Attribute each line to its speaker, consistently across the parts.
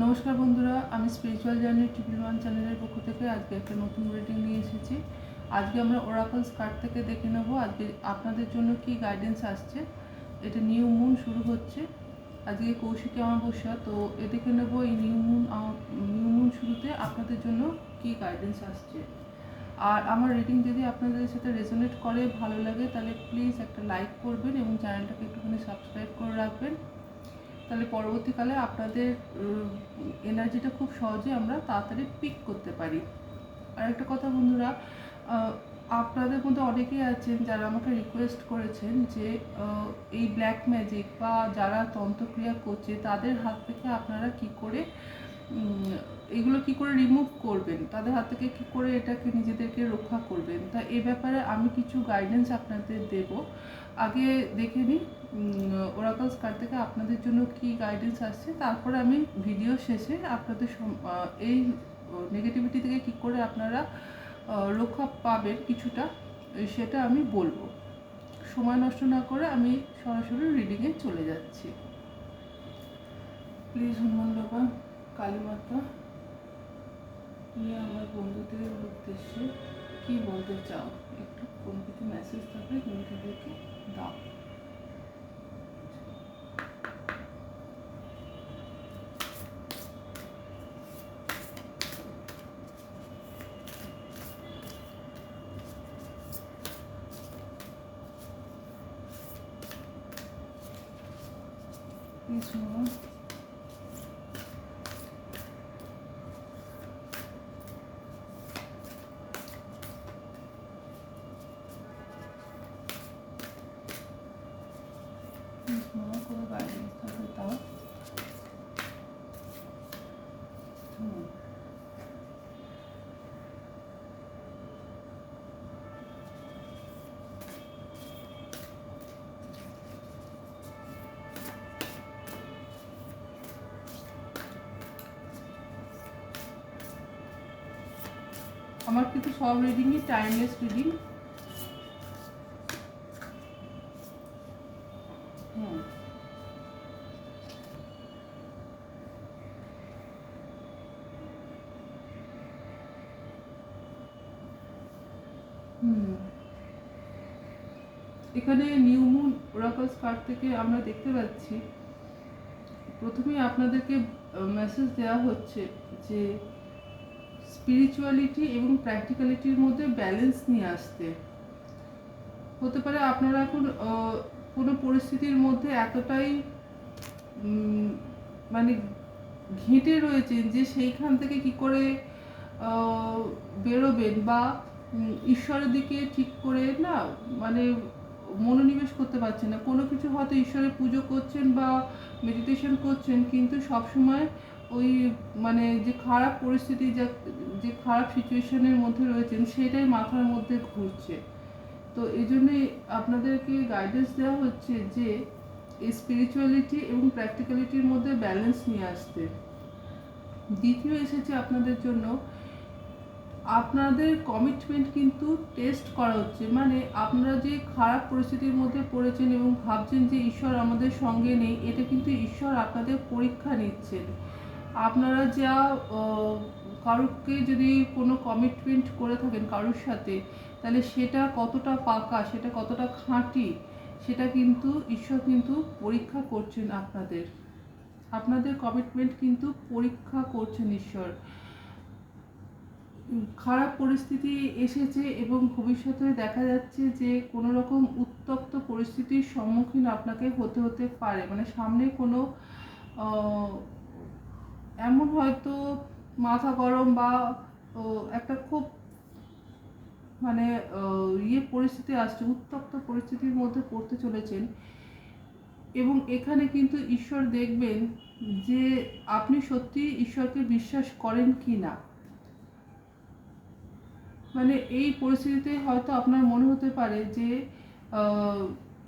Speaker 1: নমস্কার বন্ধুরা, আমি স্পিরিচুয়াল জার্নি ট্রিপল ওয়ান চ্যানেলের পক্ষ থেকে আজকে একটা নতুন রিডিং নিয়ে এসেছি। আজকে আমরা ওরাকলস কার্ড থেকে দেখে নেব, আজকে আপনাদের জন্য কি গাইডেন্স আসছে। এটা নিউ মুন শুরু হচ্ছে। আজকে কৌশিকী অমাবস্যা, তো এ দেখে নেব এই নিউ মুন নিউ মুন শুরুতে আপনাদের জন্য কি গাইডেন্স আসছে। আর আমার রিডিং যদি আপনাদের সাথে রেজোনেট করে, ভালো লাগে, তাহলে প্লিজ একটা লাইক করবেন এবং চ্যানেলটাকে একটুখানি সাবস্ক্রাইব করে রাখবেন। তাহলে পরবর্তীকালে আপনাদের এনার্জিটা খুব সহজে আমরা তাড়াতাড়ি পিক করতে পারি। আর একটা কথা বন্ধুরা আপনাদের মধ্যে অনেকেই আছেন যারা আমাকে রিকোয়েস্ট করেছেন যে এই ব্ল্যাক ম্যাজিক বা যারা তন্ত্রক্রিয়া করছে, তাদের হাত থেকে আপনারা কি করে এগুলো কি করে রিমুভ করবেন? তাদের হাত থেকে কি করে এটাকে নিজেদেরকে রক্ষা করবেন? তা এ ব্যাপারে আমি কিছু গাইডেন্স আপনাদের দেব। আগে দেখে নিই। ওরাকলস কার্ড থেকে আপনাদের জন্য কি গাইডেন্স আসছে, তারপরে আমি ভিডিও শেষে আপনাদের এই নেগেটিভিটি থেকে কি করে আপনারা রক্ষা পাবেন কিছুটা সেটা আমি বলব। সময় নষ্ট না করে আমি সরাসরি রিডিংয়ে চলে যাচ্ছি। প্লিজ হনুমান বাবা, কালী মাতা, তুমি আমার বন্ধুদের উদ্দেশ্যে কি বলতে চাও? একটু কোনো কিছু মেসেজ থাকলে তুমি তাদেরকে দাও প্লিজ হনুমান প্লিজ হনুমান কোনো গাইডেন্স থাকলে দাও হুম আমার কিন্তু সব রিডিংই টাইমলেস রিডিং এখানে নিউ মুন কার্ড থেকে আমরা দেখতে পাচ্ছি। প্রথমেই আপনাদেরকে মেসেজ দেওয়া হচ্ছে যে স্পিরিচুয়ালিটি এবং প্র্যাকটিক্যালিটির মধ্যে ব্যালেন্স নিয়ে আসতে। হতে পারে আপনারা এখন কোনো পরিস্থিতির মধ্যে এতটাই মানে ঘেঁটে রয়েছেন যে সেইখান থেকে কি করে বেরোবেন বা ঈশ্বরের দিকে ঠিক করে না মানে মনোনিবেশ করতে পারছেন না। কোনো কিছু হয়তো ঈশ্বরের পুজো করছেন বা মেডিটেশন করছেন, কিন্তু সবসময় ওই মানে যে খারাপ পরিস্থিতি, যা, যে খারাপ সিচুয়েশনের মধ্যে রয়েছেন, সেটাই মাথার মধ্যে ঘুরছে। তো এই জন্যই আপনাদেরকে গাইডেন্স দেওয়া হচ্ছে যে স্পিরিচুয়ালিটি এবং প্র্যাকটিক্যালিটির মধ্যে ব্যালেন্স নিয়ে আসতে। দ্বিতীয় এসেছে আপনাদের জন্য, আপনাদের কমিটমেন্ট কিন্তু টেস্ট করা হচ্ছে। মানে আপনারা যে খারাপ পরিস্থিতির মধ্যে পড়েছেন এবং ভাবছেন যে ঈশ্বর আমাদের সঙ্গে নেই, এটা কিন্তু ঈশ্বর আপনাদের পরীক্ষা নিচ্ছেন। আপনারা যা কারুকে যদি কোনো কমিটমেন্ট করে থাকেন কারোর সাথে, তাহলে সেটা কতটা পাকা, সেটা কতটা খাঁটি, সেটা কিন্তু, ঈশ্বর কিন্তু পরীক্ষা করছেন আপনাদের। আপনাদের কমিটমেন্ট কিন্তু পরীক্ষা করছেন ঈশ্বর। খারাপ পরিস্থিতি এসেছে এবং ভবিষ্যতে দেখা যাচ্ছে যে কোনো রকম উত্তপ্ত পরিস্থিতির সম্মুখীন আপনাকে হতে হতে পারে। মানে সামনে কোনো এমন হয়তো মাথা গরম বা একটা খুব মানে ইয়ে পরিস্থিতি আসছে, উত্তপ্ত পরিস্থিতির মধ্যে পড়তে চলেছেন। এবং এখানে কিন্তু ঈশ্বর দেখবেন যে আপনি সত্যি ঈশ্বরকে বিশ্বাস করেন কি না। মানে এই পরিস্থিতিতে হয়তো আপনার মনে হতে পারে যে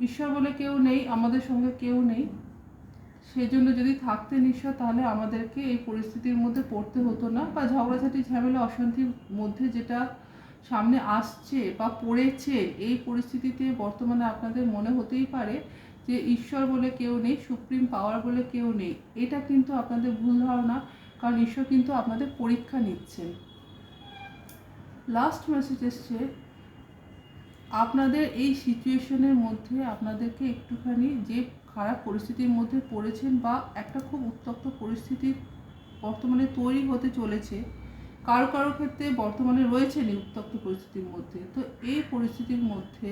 Speaker 1: ঈশ্বর বলে কেউ নেই, আমাদের সঙ্গে কেউ নেই। সেজন্য যদি থাকতেন ঈশ্বর তাহলে আমাদেরকে এই পরিস্থিতির মধ্যে পড়তে হতো না বা ঝগড়াঝাটি, ঝামেলা, অশান্তির মধ্যে যেটা সামনে আসছে বা পড়েছে, এই পরিস্থিতিতে বর্তমানে আপনাদের মনে হতেই পারে যে ঈশ্বর বলে কেউ নেই, সুপ্রিম পাওয়ার বলে কেউ নেই। এটা কিন্তু আপনাদের ভুল ধারণা, কারণ ঈশ্বর কিন্তু আপনাদের পরীক্ষা নিচ্ছেন। লাস্ট মেসেজ এসছে, আপনাদের এই সিচুয়েশনের মধ্যে আপনাদেরকে একটুখানি যে খারাপ পরিস্থিতির মধ্যে পড়েছেন বা একটা খুব উত্তপ্ত পরিস্থিতি বর্তমানে তৈরি হতে চলেছে, কারও কারও ক্ষেত্রে বর্তমানে রয়েছেন এই উত্তপ্ত পরিস্থিতির মধ্যে। তো এই পরিস্থিতির মধ্যে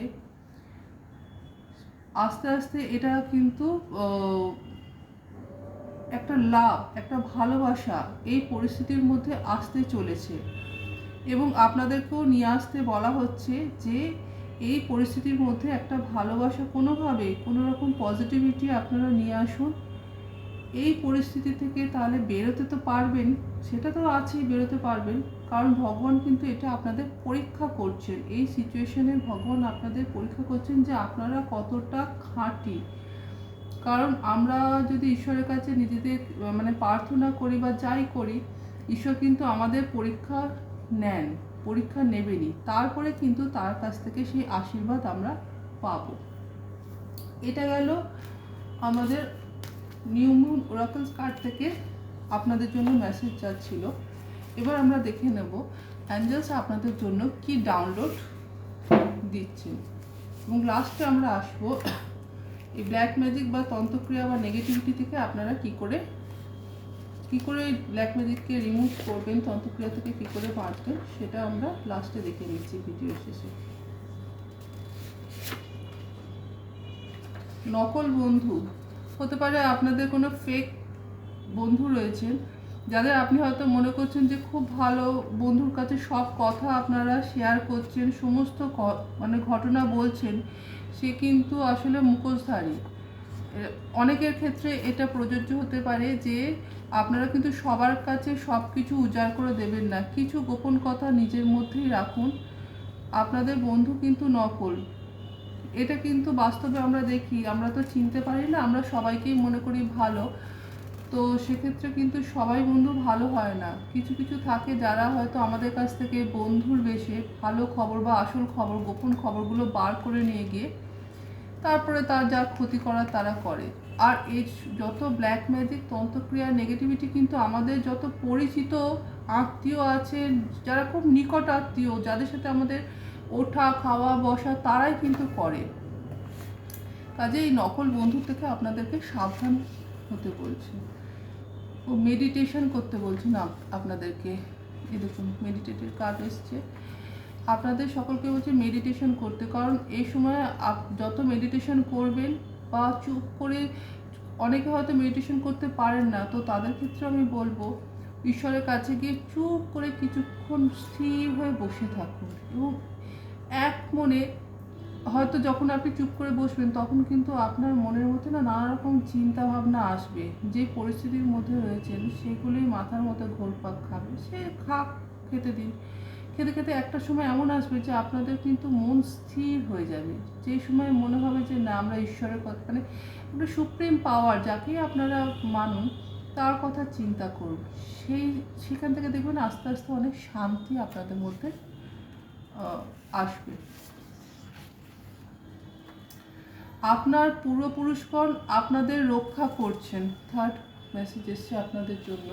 Speaker 1: আস্তে আস্তে এটা কিন্তু একটা লাভ, একটা ভালোবাসা এই পরিস্থিতির মধ্যে আসতে চলেছে। এবং আপনাদেরকেও নিয়ে আসতে বলা হচ্ছে যে এই পরিস্থিতির মধ্যে একটা ভালোবাসা কোনোভাবে কোনো রকম পজিটিভিটি আপনারা নিয়ে আসুন। এই পরিস্থিতি থেকে তাহলে বেরোতে তো পারবেন, সেটা তো আছেই বেরোতে পারবেন। কারণ ভগবান কিন্তু এটা আপনাদের পরীক্ষা করছেন। এই সিচুয়েশনে ভগবান আপনাদের পরীক্ষা করছেন যে আপনারা কতটা খাঁটি। কারণ আমরা যদি ঈশ্বরের কাছে নিজেদের মানে প্রার্থনা করি বা যাই করি, ঈশ্বর কিন্তু আমাদের পরীক্ষা নেন। পরীক্ষা নেবেনই। তারপরে কিন্তু তার কাছ থেকে সেই আশীর্বাদ আমরা পাব। এটা গেল আমাদের নিউ মুন ওরাকলস কার্ড থেকে আপনাদের জন্য মেসেজ যাচ্ছিল। এবার আমরা দেখে নেব। অ্যাঞ্জেলস আপনাদের জন্য কি ডাউনলোড দিচ্ছেন? এবং লাস্টে আমরা আসব। এই ব্ল্যাক ম্যাজিক বা তন্ত্রক্রিয়া বা নেগেটিভিটি থেকে আপনারা কি করে কি করে ব্ল্যাক ম্যাজিককে রিমুভ করবেন তন্ত্রক্রিয়া থেকে কি করে বাঁচবেন সেটা আমরা লাস্টে দেখে নিচ্ছি ভিডিও শেষে। নকল বন্ধু, হতে পারে আপনাদের কোনো ফেক বন্ধু রয়েছেন, যাদের আপনি হয়তো মনে করছেন যে খুব ভালো বন্ধুর কাছে সব কথা আপনারা শেয়ার করছেন, সমস্ত মানে ঘটনা বলছেন, সে কিন্তু আসলে মুখোশধারী। অনেকের ক্ষেত্রে এটা প্রযোজ্য হতে পারে যে আপনারা কিন্তু সবার কাছে সব কিছু উজাড় করে দেবেন না। কিছু গোপন কথা নিজের মধ্যেই রাখুন। আপনাদের বন্ধু কিন্তু নকল। এটা কিন্তু বাস্তবে আমরা দেখি, আমরা তো চিনতে পারি না, আমরা সবাইকেই মনে করি ভালো। তো সেক্ষেত্রে কিন্তু সবাই বন্ধু ভালো হয় না। কিছু কিছু থাকে যারা হয়তো আমাদের কাছ থেকে বন্ধুর বেশে ভালো খবর বা আসল খবর, গোপন খবরগুলো বার করে নিয়ে গিয়ে তারপরে তার যা ক্ষতি করার তারা করে। আর এই যত ব্ল্যাক ম্যাজিক তন্ত্রক্রিয়া নেগেটিভিটি কিন্তু আমাদের যত পরিচিত আত্মীয় আছে, যারা খুব নিকট আত্মীয়, যাদের সাথে আমাদের ওঠা, খাওয়া, বসা তারাই কিন্তু করে। কাজে এই নকল বন্ধু থেকে আপনাদেরকে সাবধান হতে বলছে। ও মেডিটেশন করতে বলছেন না আপনাদেরকে। দেখুন মেডিটেটিভ কার্ড এসছে। আপনাদের সকলকে বলছে মেডিটেশন করতে। কারণ এই সময় যত মেডিটেশন করবেন বা চুপ করে, অনেকে হয়তো মেডিটেশন করতে পারেন না, তো তাদের ক্ষেত্রে আমি বলব, ঈশ্বরের কাছে গিয়ে চুপ করে কিছুক্ষণ স্থির হয়ে বসে থাকুন এবং এক মনে হয়তো যখন আপনি চুপ করে বসবেন, তখন কিন্তু আপনার মনের মধ্যে না নানা রকম চিন্তা ভাবনা আসবে। যে পরিস্থিতির মধ্যে রয়েছেন সেগুলোই মাথার মধ্যে ঘোরপাক খাবে। সে খাক, খেতে দিন। খেতে খেতে একটা সময় এমন আসবে যে আপনাদের কিন্তু মন স্থির হয়ে যাবে। যে সময় মনে হবে যে না, আমরা ঈশ্বরের কথা মানে একটা সুপ্রিম পাওয়ার যাকেই আপনারা মানুন, তার কথা চিন্তা করুন। সেই, সেখান থেকে দেখবেন আস্তে আস্তে অনেক শান্তি আপনাদের মধ্যে আসবে। আপনার পূর্বপুরুষগণ আপনাদের রক্ষা করছেন। থার্ড মেসেজ এসছে আপনাদের জন্য।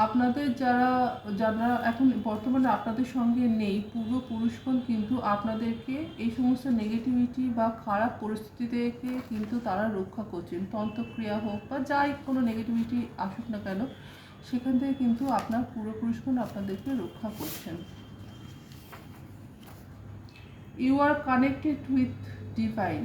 Speaker 1: আপনাদের যারা যারা এখন বর্তমানে আপনাদের সঙ্গে নেই পূর্বপুরুষগণ কিন্তু আপনাদেরকে এই সমস্ত নেগেটিভিটি বা খারাপ পরিস্থিতি থেকে কিন্তু তারা রক্ষা করছেন। তন্ত্রক্রিয়া হোক বা যাই কোনো নেগেটিভিটি আসুক না কেন, সেখান থেকে কিন্তু আপনার পূর্বপুরুষগণ আপনাদেরকে রক্ষা করছেন। You are connected with divine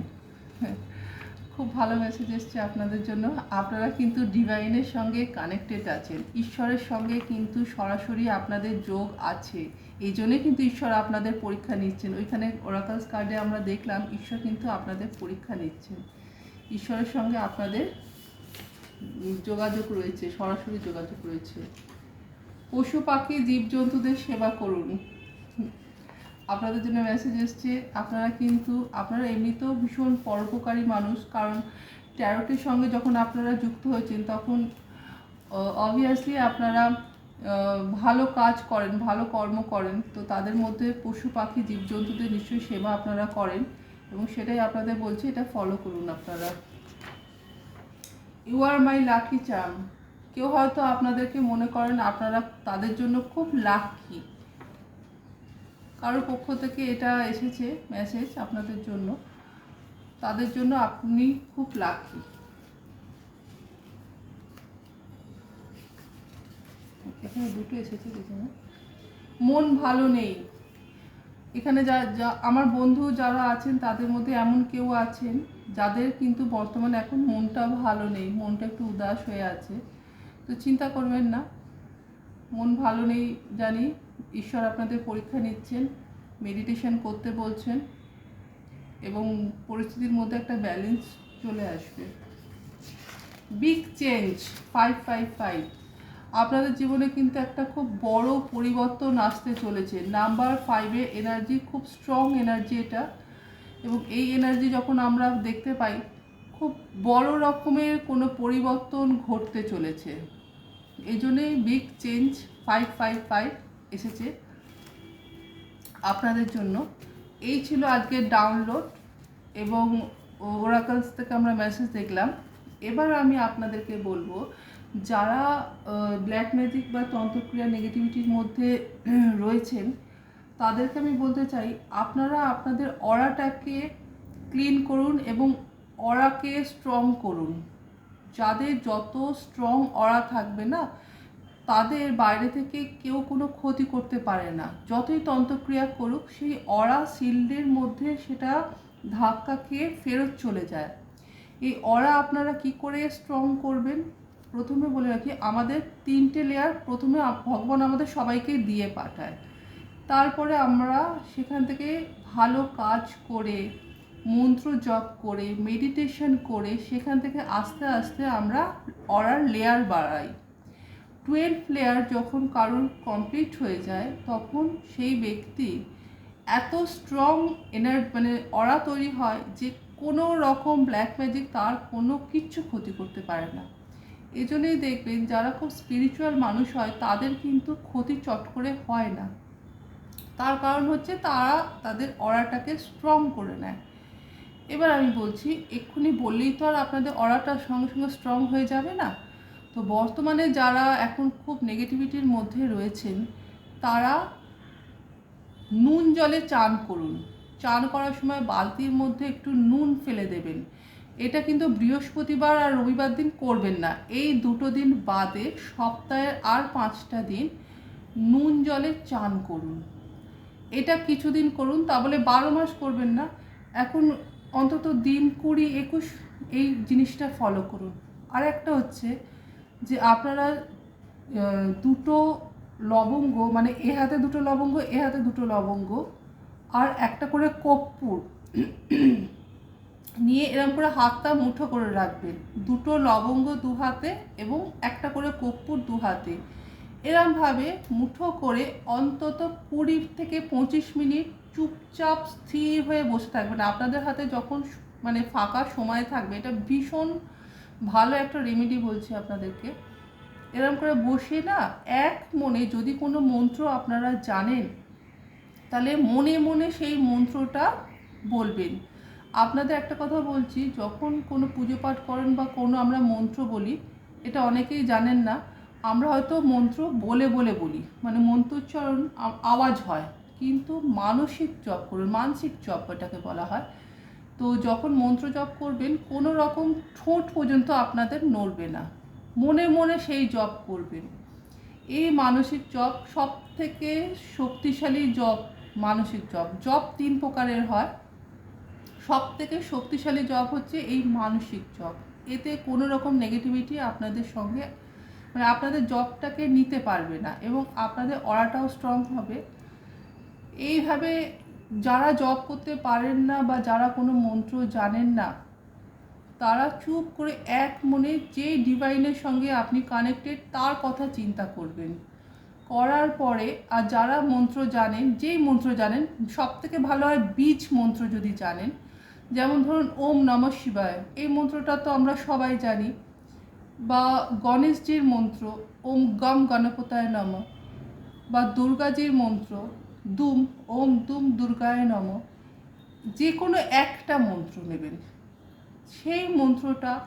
Speaker 1: খুব ভালো মেসেজ এসছে আপনাদের জন্য। আপনারা কিন্তু ডিভাইনের সঙ্গে কানেক্টেড আছেন। ঈশ্বরের সঙ্গে কিন্তু সরাসরি আপনাদের যোগ আছে। এই জন্যই কিন্তু ঈশ্বর আপনাদের পরীক্ষা নিচ্ছেন। ওইখানে ওরাকালস কার্ডে আমরা দেখলাম, ঈশ্বর কিন্তু আপনাদের পরীক্ষা নিচ্ছেন। ঈশ্বরের সঙ্গে আপনাদের যোগাযোগ রয়েছে, সরাসরি যোগাযোগ রয়েছে। পশু পাখি, জীবজন্তুদের সেবা করুন। আপনাদের জন্য মেসেজ এসছে, আপনারা কিন্তু, আপনারা এমনিতেও ভীষণ পরোপকারী মানুষ, কারণ ট্যারোটের সঙ্গে যখন আপনারা যুক্ত হয়েছেন, তখন অবভিয়াসলি আপনারা ভালো কাজ করেন, ভালো কর্ম করেন। তো তাদের মধ্যে পশু, পাখি, জীবজন্তুদের নিশ্চয়ই সেবা আপনারা করেন এবং সেটাই আপনাদের বলছি, এটা ফলো করুন আপনারা। ইউ আর মাই লাকি চাম কেউ হয়তো আপনাদেরকে মনে করেন, আপনারা তাদের জন্য খুব লাকি কারোর পক্ষ থেকে এটা এসেছে মেসেজ আপনাদের জন্য। তাদের জন্য আপনি খুব লাকি এখানে দুটো এসেছে দেখে না মন ভালো নেই। এখানে যা যা, আমার বন্ধু যারা আছেন, তাদের মধ্যে এমন কেউ আছেন, যাদের কিন্তু বর্তমানে এখন মনটা ভালো নেই, মনটা একটু উদাস হয়ে আছে। তো চিন্তা করবেন না। মন ভালো নেই জানি। ঈশ্বর আপনাদের পরীক্ষা নিচ্ছেন মেডিটেশন করতে বলছেন এবং পরিস্থিতির মধ্যে একটা ব্যালেন্স চলে আসবে। Big change five five five আপনাদের জীবনে কিন্তু একটা খুব বড় পরিবর্তন আসতে চলেছে। নাম্বার ফাইভে এনার্জি খুব স্ট্রং এনার্জি এটা। এবং এই এনার্জি যখন আমরা দেখতে পাই, খুব বড় রকমের কোনো পরিবর্তন ঘটতে চলেছে। এই জন্যেই big change five five five এসেছে। আপনাদের জন্য। এই ছিল আজকের ডাউনলোড এবং ওরাকলস থেকে আমরা মেসেজ দেখলাম। এবার আমি আপনাদেরকে বলব, যারা ব্ল্যাক ম্যাজিক বা তন্ত্রক্রিয়া নেগেটিভিটির মধ্যে রয়েছেন, তাদেরকে আমি বলতে চাই, আপনারা আপনাদের অরাটাকে ক্লিন করুন এবং অরাকে স্ট্রং করুন। যাদের যত স্ট্রং অরা থাকবে না তাদের বাইরে থেকে কেউ কোনো ক্ষতি করতে পারে না। যতই তন্ত্রক্রিয়া করুক, সেই অরা শিল্ডের মধ্যে সেটা ধাক্কা খেয়ে ফেরত চলে যায়। এই অরা আপনারা কি করে স্ট্রং করবেন? প্রথমে বলে রাখি, আমাদের তিনটে লেয়ার প্রথমে ভগবান আমাদের সবাইকে দিয়ে পাঠায়। তারপরে আমরা সেখান থেকে ভালো কাজ করে, মন্ত্র জপ করে মেডিটেশন করে, সেখান থেকে আস্তে আস্তে আমরা অরার লেয়ার বাড়াই। টুয়েলভ লেয়ার যখন কারোর কমপ্লিট হয়ে যায়, তখন সেই ব্যক্তি এত স্ট্রং এনার মানে অরা তৈরি হয় যে কোনো রকম ব্ল্যাক ম্যাজিক তার কোনো কিচ্ছু ক্ষতি করতে পারে না। এই জন্যই দেখবেন যারা খুব স্পিরিচুয়াল মানুষ হয়, তাদের কিন্তু ক্ষতি চট করে হয় না। তার কারণ হচ্ছে তারা তাদের অরাটাকে স্ট্রং করে নেয়। এবার আমি বলছি, এক্ষুনি বললেই তো আর আপনাদের অরাটা সঙ্গে সঙ্গে স্ট্রং হয়ে যাবে না? তো বর্তমানে যারা এখন খুব নেগেটিভিটির মধ্যে রয়েছেন, তারা নুন জলে চান করুন। চান করার সময় বালতির মধ্যে একটু নুন ফেলে দেবেন। এটা কিন্তু বৃহস্পতিবার আর রবিবার দিন করবেন না। এই দুটো দিন বাদে সপ্তাহের আর পাঁচটা দিন নুন জলে চান করুন। এটা কিছুদিন করুন, তা বলে বারো মাস করবেন না। এখন অন্তত দিন কুড়ি একুশ এই জিনিসটা ফলো করুন। আর একটা হচ্ছে যে আপনারা দুটো লবঙ্গ মানে এ হাতে দুটো লবঙ্গ, এ হাতে দুটো লবঙ্গ, আর একটা করে কর্পূর নিয়ে এরকম করে হাতটা মুঠো করে রাখবেন। দুটো লবঙ্গ দু হাতে এবং একটা করে কর্পূর দু হাতে। এরমভাবে মুঠো করে অন্তত কুড়ি থেকে পঁচিশ মিনিট চুপচাপ স্থির হয়ে বসে থাকবেন। আপনাদের হাতে যখন মানে ফাঁকা সময় থাকবে, এটা ভীষণ ভালো একটা রেমেডি বলছি আপনাদেরকে। এরকম করে বসে না এক মনে যদি কোনো মন্ত্র আপনারা জানেন, তাহলে মনে মনে সেই মন্ত্রটা বলবেন। আপনাদের একটা কথা বলছি, যখন কোনো পুজো পাঠ করেন বা কোনো আমরা মন্ত্র বলি, এটা অনেকেই জানেন না, আমরা হয়তো মন্ত্র বলে বলে বলি মানে মন্ত্রোচ্চারণ আওয়াজ হয়। কিন্তু মানসিক জপ করুন, মানসিক জপ এটাকে বলা হয় তো যখন মন্ত্র জপ করবেন, কোনো রকম ঠোঁট পর্যন্ত আপনাদের নড়বে না। মনে মনে সেই জপ করবেন। এই মানসিক জপ সব থেকে শক্তিশালী জপ মানসিক জপ। জপ তিন প্রকারের হয়। সব থেকে শক্তিশালী জপ হচ্ছে এই মানসিক জপ। এতে কোনো রকম নেগেটিভিটি আপনাদের সঙ্গে মানে আপনাদের জবটাকে নিতে পারবে না এবং আপনাদের অরাটাও স্ট্রং হবে। এইভাবে যারা জব করতে পারেন না বা যারা কোনো মন্ত্র জানেন না, তারা চুপ করে এক মনে যে ডিভাইনের সঙ্গে আপনি কানেক্টেড তার কথা চিন্তা করবেন। করার পরে আর যারা মন্ত্র জানেন, যেই মন্ত্র জানেন সব থেকে ভালো হয় বীজ মন্ত্র যদি জানেন, যেমন ধরুন ওম নম শিবায়, এই মন্ত্রটা তো আমরা সবাই জানি, বা গণেশজির মন্ত্র ওম গম গণপতায় নম, বা দুর্গাজির মন্ত্র দুম, ওম দুম দুর্গায় নম। যে কোনো একটা মন্ত্র নেবেন। সেই মন্ত্রটা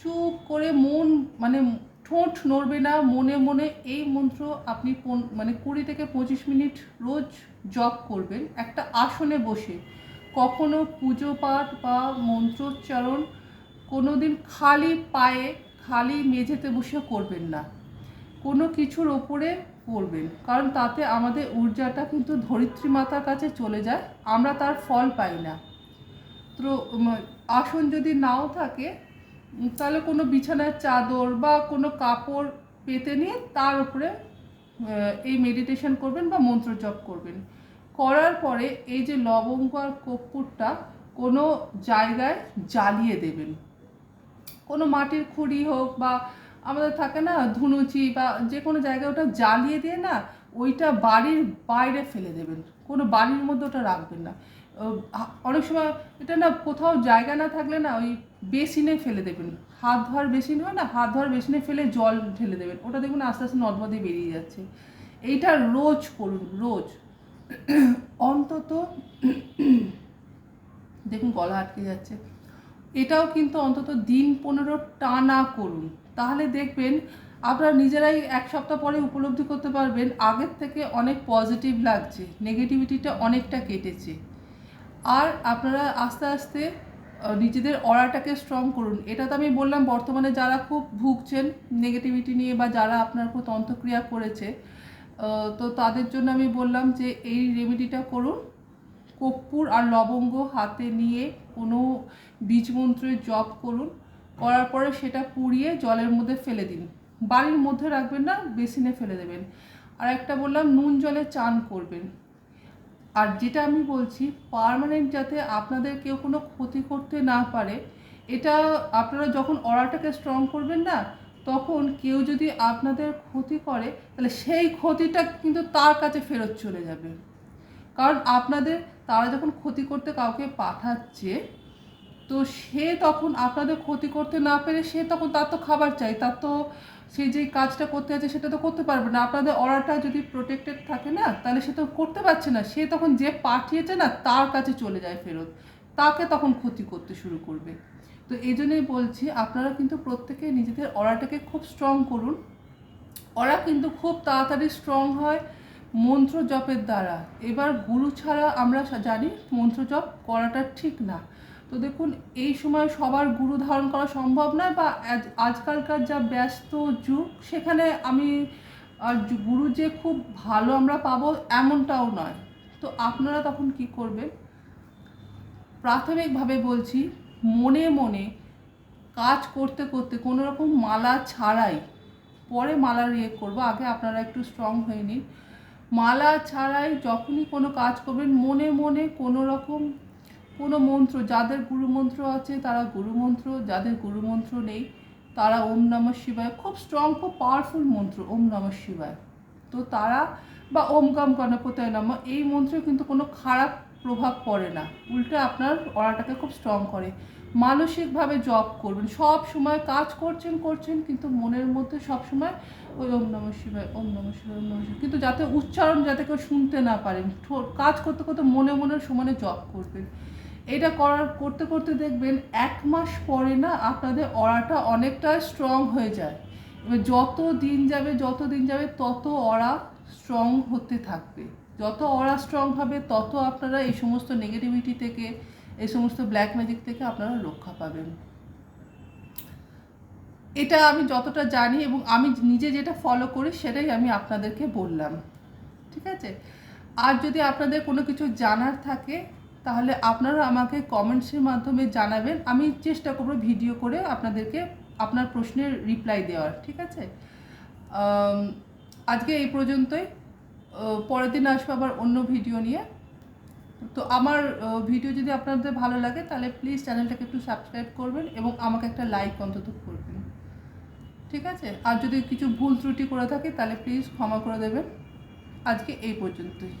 Speaker 1: চুপ করে মন মানে ঠোঁট নড়বে না, মনে মনে এই মন্ত্র আপনি মানে কুড়ি থেকে পঁচিশ মিনিট রোজ জপ করবেন। একটা আসনে বসে কখনো পুজো পাঠ বা মন্ত্রোচ্চারণ কোনো দিন খালি পায়ে, খালি মেঝেতে বসে করবেন না। কোনো কিছুর ওপরে করবেন। কারণ তাতে আমাদের ঊর্জাটা কিন্তু ধরিত্রী মাতার কাছে চলে যায়, আমরা তার ফল পাই না। তো আসন যদি নাও থাকে তাহলে কোনো বিছানার চাদর বা কোনো কাপড় পেতে নিয়ে তার উপরে এই মেডিটেশন করবেন বা মন্ত্র জপ করবেন। করার পরে এই যে লবঙ্গ আর কর্পূরটা কোনো জায়গায় জ্বালিয়ে দেবেন। কোনো মাটির খুঁড়ি হোক বা আমাদের থাকে না, ধুনুচি বা যে কোনো জায়গায় ওটা জ্বালিয়ে দিয়ে না, ওইটা বাড়ির বাইরে ফেলে দেবেন। কোনো বাড়ির মধ্যে ওটা রাখবেন না। অনেক সময় এটা না কোথাও জায়গা না থাকলে না ওই বেসিনে ফেলে দেবেন। হাত ধোয়ার বেসিন হয় না, হাত ধোয়ার বেসিনে ফেলে জল ঢেলে দেবেন। ওটা দেখুন আস্তে আস্তে নর্মাদি বেরিয়ে যাচ্ছে। এইটা রোজ করুন, রোজ। অন্তত দেখুন গলা আটকে যাচ্ছে। এটাও কিন্তু অন্তত দিন পনেরো টানা করুন। তাহলে দেখবেন আপনারা নিজেরাই এক সপ্তাহ পরে উপলব্ধি করতে পারবেন আগের থেকে অনেক পজিটিভ লাগছে নেগেটিভিটিটা অনেকটা কেটেছে। আর আপনারা আস্তে আস্তে নিজেদের অরাটাকে স্ট্রং করুন। এটা তো আমি বললাম, বর্তমানে যারা খুব ভুগছেন নেগেটিভিটি নিয়ে বা যারা আপনার খুব তন্ত্রক্রিয়া করেছে তো তাদের জন্য আমি বললাম যে এই রেমেডিটা করুন। কর্পূর আর লবঙ্গ হাতে নিয়ে কোনো বীজ মন্ত্রের জপ করুন। করার পরে সেটা পুড়িয়ে জলের মধ্যে ফেলে দিন। বাড়ির মধ্যে রাখবেন না, বেসিনে ফেলে দেবেন। আর একটা বললাম, নুন জলে চান করবেন। আর যেটা আমি বলছি পার্মানেন্ট যাতে আপনাদের কেউ কোনো ক্ষতি করতে না পারে, এটা আপনারা যখন অরাটাকে স্ট্রং করবেন না, তখন কেউ যদি আপনাদের ক্ষতি করে, তাহলে সেই ক্ষতিটা কিন্তু তার কাছে ফেরত চলে যাবে। কারণ আপনাদের, তারা যখন ক্ষতি করতে কাউকে পাঠাচ্ছে তো সে তখন আপনাদের ক্ষতি করতে না পেরে সে তখন তার তো খাবার চাই, তার তো সে যে কাজটা করতে আছে সেটা তো করতে পারবে না। আপনাদের অর্ডারটা যদি প্রোটেক্টেড থাকে না, তাহলে সে তো করতে পারছে না। সে তখন যে পাঠিয়েছে না, তার কাছে চলে যায় ফেরত। তাকে তখন ক্ষতি করতে শুরু করবে। তো এই জন্যই বলছি, আপনারা কিন্তু প্রত্যেকে নিজেদের অর্ডারটাকে খুব স্ট্রং করুন। ওরা কিন্তু খুব তাড়াতাড়ি স্ট্রং হয়। মন্ত্র জপের দ্বারা। এবার গুরু ছাড়া আমরা জানি মন্ত্র জপ করাটা ঠিক না। তো দেখুন, এই সময় সবার গুরু ধারণ করা সম্ভব নয় বা আজ- আজকালকার যা ব্যস্ত যুগ, সেখানে আমি, আর গুরু যে খুব ভালো আমরা পাবো এমনটাও নয়। তো আপনারা তখন কি করবেন? প্রাথমিকভাবে বলছি, মনে মনে কাজ করতে করতে কোনো রকম মালা ছাড়াই, পরে মালার ইয়ে করব, আগে আপনারা একটু স্ট্রং হয়ে নিন। মালা ছাড়াই যখনই কোনো কাজ করবেন, মনে মনে কোনো রকম কোনো মন্ত্র, যাদের গুরুমন্ত্র আছে তারা গুরুমন্ত্র, যাদের গুরুমন্ত্র নেই তারা ওম নমঃ শিবায়। খুব স্ট্রং খুব পাওয়ারফুল মন্ত্র, ওম নমঃ শিবায়। তো তারা বা ওম গাম গণপতায় নম, এই মন্ত্রে কিন্তু কোনো খারাপ প্রভাব পড়ে না। উল্টে আপনার অরাটাকে খুব স্ট্রং করে। মানসিকভাবে জব করবেন। সব সময় কাজ করছেন করছেন, কিন্তু মনের মধ্যে সব সময় ওই ওম নমঃ শিবায়, ওম নমঃ শিবায়, ওম নম শিবায়। কিন্তু যাতে উচ্চারণ যাতে কেউ শুনতে না পারেন কাজ করতে করতে মনে মনে সমানে জব করবেন। এটা করার, করতে করতে দেখবেন এক মাস পরে না আপনাদের অরাটা অনেকটা স্ট্রং হয়ে যায়। এবার যত দিন যাবে, যত দিন যাবে, তত অরা স্ট্রং হতে থাকবে। যত অরা স্ট্রং হবে, তত আপনারা এই সমস্ত নেগেটিভিটি থেকে, এই সমস্ত ব্ল্যাক ম্যাজিক থেকে আপনারা রক্ষা পাবেন। এটা আমি যতটা জানি এবং আমি নিজে যেটা ফলো করি, সেটাই আমি আপনাদেরকে বললাম। ঠিক আছে? আর যদি আপনাদের কোনো কিছু জানার থাকে তাহলে আপনারা আমাকে কমেন্টসের মাধ্যমে জানাবেন। আমি চেষ্টা করব ভিডিও করে আপনাদেরকে আপনার প্রশ্নের রিপ্লাই দেওয়ার, ঠিক আছে? আজকে এই পর্যন্তই। পরের দিন আসব আবার অন্য ভিডিও নিয়ে। তো আমার ভিডিও যদি আপনাদের ভালো লাগে, তাহলে প্লিজ চ্যানেলটাকে একটু সাবস্ক্রাইব করবেন এবং আমাকে একটা লাইক অন্তত করবেন। ঠিক আছে? আর যদি কিছু ভুল ত্রুটি করে থাকে, তাহলে প্লিজ ক্ষমা করে দেবেন। আজকে এই পর্যন্তই।